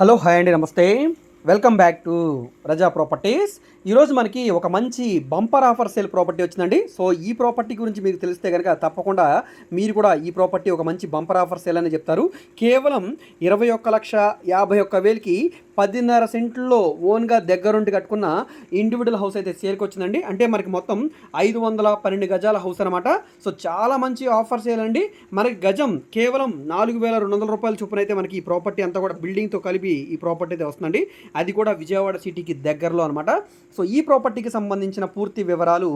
Hello hi అండి నమస్తే. Welcome back to Raza properties ఈరోజు మనకి ఒక మంచి బంపర్ ఆఫర్ సేల్ ప్రాపర్టీ వచ్చిందండి. సో ఈ ప్రాపర్టీ గురించి మీకు తెలిస్తే కనుక తప్పకుండా మీరు కూడా ఈ ప్రాపర్టీ ఒక మంచి బంపర్ ఆఫర్ సేల్ అని చెప్తారు. కేవలం ఇరవై ఒక్క లక్ష యాభై ఒక్క వేలకి పదిన్నర సెంట్లో ఓన్గా దగ్గరుండి కట్టుకున్న ఇండివిజువల్ హౌస్ అయితే చేరుకొచ్చిందండి అంటే మనకి మొత్తం ఐదు వందల పన్నెండు గజాల హౌస్ అనమాట సో చాలా మంచి ఆఫర్ చేయాలండి మనకి గజం కేవలం నాలుగు వేల రెండు వందల రూపాయల చొప్పున అయితే మనకి ఈ ప్రాపర్టీ అంతా కూడా బిల్డింగ్తో కలిపి ఈ ప్రాపర్టీ అయితే వస్తుందండి. అది కూడా విజయవాడ సిటీకి దగ్గరలో అనమాట సో ఈ ప్రాపర్టీకి సంబంధించిన పూర్తి వివరాలు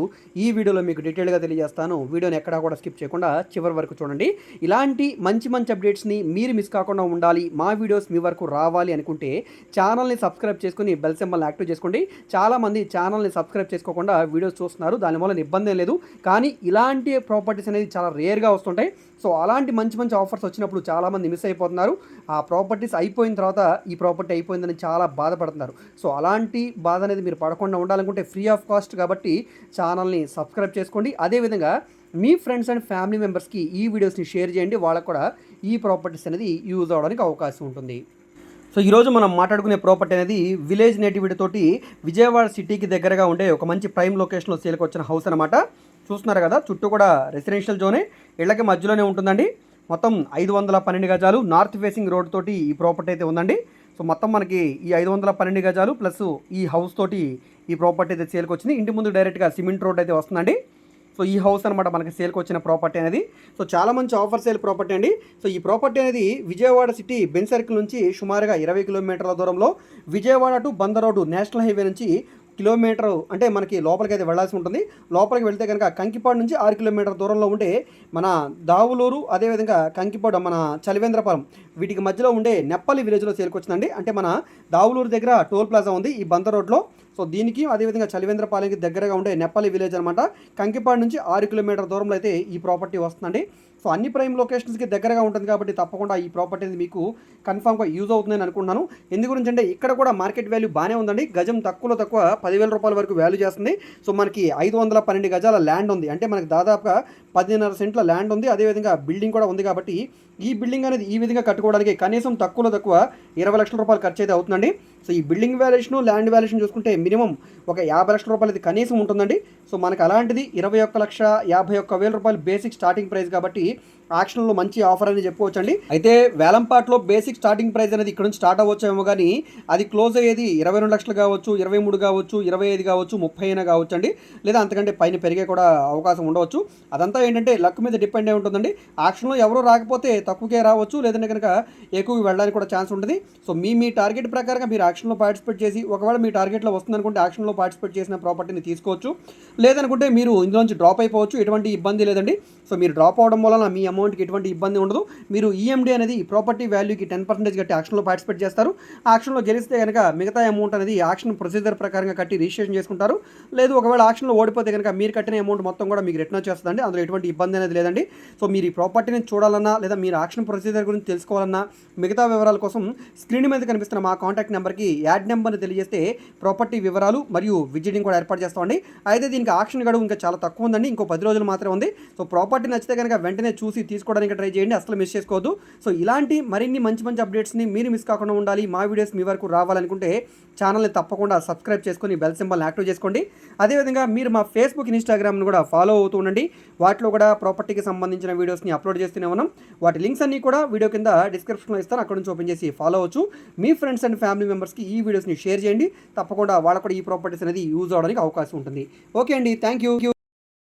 ఈ వీడియోలో మీకు డీటెయిల్గా తెలియజేస్తాను. వీడియోని ఎక్కడా కూడా స్కిప్ చేయకుండా చివరి వరకు చూడండి. ఇలాంటి మంచి మంచి అప్డేట్స్ని మీరు మిస్ కాకుండా ఉండాలి. మా వీడియోస్ మీ వరకు రావాలి అనుకుంటే ఛానల్ని సబ్స్క్రైబ్ చేసుకుని బెల్ సింబల్ యాక్టివ్ చేసుకోండి. చాలామంది ఛానల్ని సబ్స్క్రైబ్ చేసుకోకుండా వీడియోస్ చూస్తున్నారు. దానివల్ల ఇబ్బంది లేదు. కానీ ఇలాంటి ప్రాపర్టీస్ అనేది చాలా రేర్గా వస్తుంటాయి. సో అలాంటి మంచి మంచి ఆఫర్స్ వచ్చినప్పుడు చాలామంది మిస్ అయిపోతున్నారు. ఆ ప్రాపర్టీస్ అయిపోయిన తర్వాత ఈ ప్రాపర్టీ అయిపోయిందని చాలా బాధపడుతున్నారు. సో అలాంటి బాధ అనేది మీరు పడకుండా ఉండాలనుకుంటే ఫ్రీ ఆఫ్ కాస్ట్ కాబట్టి ఛానల్ని సబ్స్క్రైబ్ చేసుకోండి. అదేవిధంగా మీ ఫ్రెండ్స్ అండ్ ఫ్యామిలీ మెంబర్స్కి ఈ వీడియోస్ని షేర్ చేయండి. వాళ్ళకు కూడా ఈ ప్రాపర్టీస్ అనేది యూజ్ అవడానికి అవకాశం ఉంటుంది. సో ఈరోజు మనం మాట్లాడుకునే ప్రాపర్టీ అనేది విలేజ్ నేటివిటీ తోటి విజయవాడ సిటీకి దగ్గరగా ఉండే ఒక మంచి ప్రైమ్ లొకేషన్లో సేల్కి వచ్చిన హౌస్ అనమాట చూస్తున్నారు కదా చుట్టూ కూడా రెసిడెన్షియల్ జోనే. ఇళ్ళకి మధ్యలోనే ఉంటుందండి. మొత్తం ఐదు వందల పన్నెండు గజాలు నార్త్ ఫేసింగ్ రోడ్ తోటి ఈ ప్రాపర్టీ అయితే ఉందండి. సో మొత్తం మనకి ఈ ఐదు వందల పన్నెండు గజాలు ప్లస్ ఈ హౌస్ తోటి ఈ ప్రాపర్టీ అయితే సేల్కి వచ్చింది. ఇంటి ముందు డైరెక్ట్గా సిమెంట్ రోడ్ అయితే వస్తుందండి. సో ఈ హౌస్ అనమాట మనకి సేల్కి వచ్చిన ప్రాపర్టీ అనేది. సో చాలా మంచి ఆఫర్ సేల్ ప్రాపర్టీ అండి. సో ఈ ప్రాపర్టీ అనేది విజయవాడ సిటీ బెన్ సర్కిల్ నుంచి సుమారుగా ఇరవై కిలోమీటర్ల దూరంలో Vijayawada to Bandar road national highway నుంచి కిలోమీటర్ అంటే మనకి లోపలికి అయితే వెళ్ళాల్సి ఉంటుంది. లోపలికి వెళ్తే కనుక కంకిపాడు నుంచి ఆరు కిలోమీటర్ దూరంలో ఉండే మన దావులూరు అదేవిధంగా కంకిపాడు మన చలివేంద్రపురం వీటికి మధ్యలో ఉండే నెప్పలి విలేజ్లో చేరుకొచ్చిందండి అంటే మన దావులూరు దగ్గర టోల్ ప్లాజా ఉంది ఈ బంద రోడ్లో సో దీనికి అదేవిధంగా చలివేంద్రపాలెంకి దగ్గరగా ఉండే నెప్పలి విలేజ్ అనమాట కంకిపాడు నుంచి ఆరు కిలోమీటర్ దూరంలో అయితే ఈ ప్రాపర్టీ వస్తుందండి. సో అన్ని ప్రైమ్ లొకేషన్స్కి దగ్గరగా ఉంటుంది కాబట్టి తప్పకుండా ఈ ప్రాపర్టీ అనేది మీకు కన్ఫామ్గా యూజ్ అవుతుందని అనుకుంటున్నాను. ఎందు గురించి అంటే ఇక్కడ కూడా మార్కెట్ వాల్యూ బాగానే ఉందండి. గజం తక్కువలో తక్కువ పదివేల రూపాయల వరకు వాల్యూ చేస్తుంది. సో మనకి ఐదు వందల పన్నెండు గజాల ల్యాండ్ ఉంది. అంటే మనకి దాదాపుగా పదిన్నర సెంట్ల ల్యాండ్ ఉంది. అదేవిధంగా బిల్డింగ్ కూడా ఉంది కాబట్టి ఈ బిల్డింగ్ అనేది ఈ విధంగా కట్టుకోవడానికి కనీసం తక్కువలో తక్కువ ఇరవై లక్షల రూపాయలు ఖర్చు అయితే అవుతుందండి. సో ఈ బిల్డింగ్ వాల్యుయేషన్ ల్యాండ్ వాల్యుయేషన్ చూసుకుంటే మినిమం ఒక యాభై లక్షల రూపాయలు ఇది కనీసం ఉంటుందండి. సో మనకు అలాంటిది ఇరవై ఒక్క లక్ష యాభై ఒక్క వేల రూపాయలు బేసిక్ స్టార్టింగ్ ప్రైస్ కాబట్టి ఆక్షన్లో మంచి ఆఫర్ అని చెప్పుకోవచ్చండి. అయితే వేలంపాట్లో బేసిక్ స్టార్టింగ్ ప్రైస్ అనేది ఇక్కడ నుంచి స్టార్ట్ అవ్వచ్చేమో కానీ అది క్లోజ్ అయ్యేది ఇరవై రెండు లక్షలు కావచ్చు ఇరవై మూడు కావచ్చు ఇరవై ఐదు కావచ్చు ముప్పై అయినా కావచ్చు అండి లేదా అంతకంటే పైన పెరిగే కూడా అవకాశం ఉండవచ్చు. అదంతా ఏంటంటే లక్ మీద డిపెండ్ అయి ఉంటుందండి. ఆక్షన్లో ఎవరు రాకపోతే తక్కువకే రావచ్చు లేదంటే కనుక ఎక్కువ వెళ్ళడానికి కూడా ఛాన్స్ ఉంటుంది. సో మీ మీ టార్గెట్ ప్రకారంగా మీరు ఆక్షన్లో పార్టిసిపేట్ చేసి ఒకవేళ మీ టార్గెట్లో వస్తుందనుకుంటే ఆక్షన్లో పార్టిసిపేట్ చేసిన ప్రాపర్టీని తీసుకోవచ్చు. లేదనుకుంటే మీరు ఇందులోంచి డ్రాప్ అయిపోవచ్చు ఎటువంటి ఇబ్బంది లేదండి. సో మీరు డ్రాప్ అవడం వల్ల మీ అమౌంట్కి ఎటువంటి ఇబ్బంది ఉండదు. మీరు ఈఎండి అనేది ప్రాపర్టీ వాల్యూకి టెన్ పర్సెంటేజ్ కట్టి ఆక్షన్లో పార్టిసిపేట్ చేస్తారు. ఆక్షన్లో గెలిస్తే కనుక మిగతా అమౌంట్ అనేది ఆక్షన్ ప్రొసీజర్ ప్రకారంగా కట్టి రిజిస్ట్రేషన్ చేసుకుంటారు. లేదు ఒకవేళ ఆక్షన్లో ఓడిపోతే కనుక మీరు కట్టిన అమౌంట్ మొత్తం కూడా మీకు రిటర్న్ వచ్చేస్తుందండి. అందులో ఎటువంటి ఇబ్బంది అనేది లేదండి. సో మీరు ఈ ప్రాపర్టీని చూడాలన్నా లేదా మీరు ఆక్షన్ ప్రొసీజర్ గురించి తెలుసుకోవాలన్నా మిగతా వివరాల కోసం స్క్రీన్ మీద కనిపిస్తున్న మా కాంటాక్ట్ నెంబర్కి యాడ్ నెంబర్ని తెలియజేస్తే ప్రాపర్టీ వివరాలు మరియు విజిటింగ్ కూడా ఏర్పాటు చేస్తామండి. అయితే దీనికి ఆక్షన్ గడువు ఇంకా చాలా తక్కువ ఉందండి. ఇంకో పది రోజులు మాత్రమే ఉంది. సో ప్రాపర్టీ నచ్చితే కనుక వెంటనే చూసి తీసుకోవడానికి ట్రై చేయండి అసలు మిస్ చేసుకోవద్దు. సో ఇలాంటి మరిన్ని మంచి మంచి అప్డేట్స్ని మీరు మిస్ కాకుండా ఉండాలి. మా వీడియోస్ మీ వరకు రావాలనుకుంటే ఛానల్ని తప్పకుండా సబ్స్క్రైబ్ చేసుకొని బెల్ సింబల్ని యాక్టివ్ చేసుకోండి. అదేవిధంగా మీరు మా ఫేస్బుక్ ఇన్స్టాగ్రామ్ను కూడా ఫాలో అవుతూ ఉండండి. వాటిలో కూడా ప్రాపర్టీకి సంబంధించిన వీడియోస్ని అప్లోడ్ చేస్తూనే ఉన్నాం. వాటి లింక్స్ అన్నీ కూడా వీడియో కింద డిస్క్రిప్షన్లో ఇస్తాను. అక్కడ నుంచి ఓపెన్ చేసి ఫాలో అవచ్చు మీ ఫ్రెండ్స్ అండ్ ఫ్యామిలీ మెంబర్స్కి ఈ వీడియోస్ని షేర్ చేయండి. తప్పకుండా వాళ్ళకు కూడా ఈ ప్రాపర్టీస్ అనేది యూజ్ అవడానికి అవకాశం ఉంటుంది. ఓకే అండి. Thank you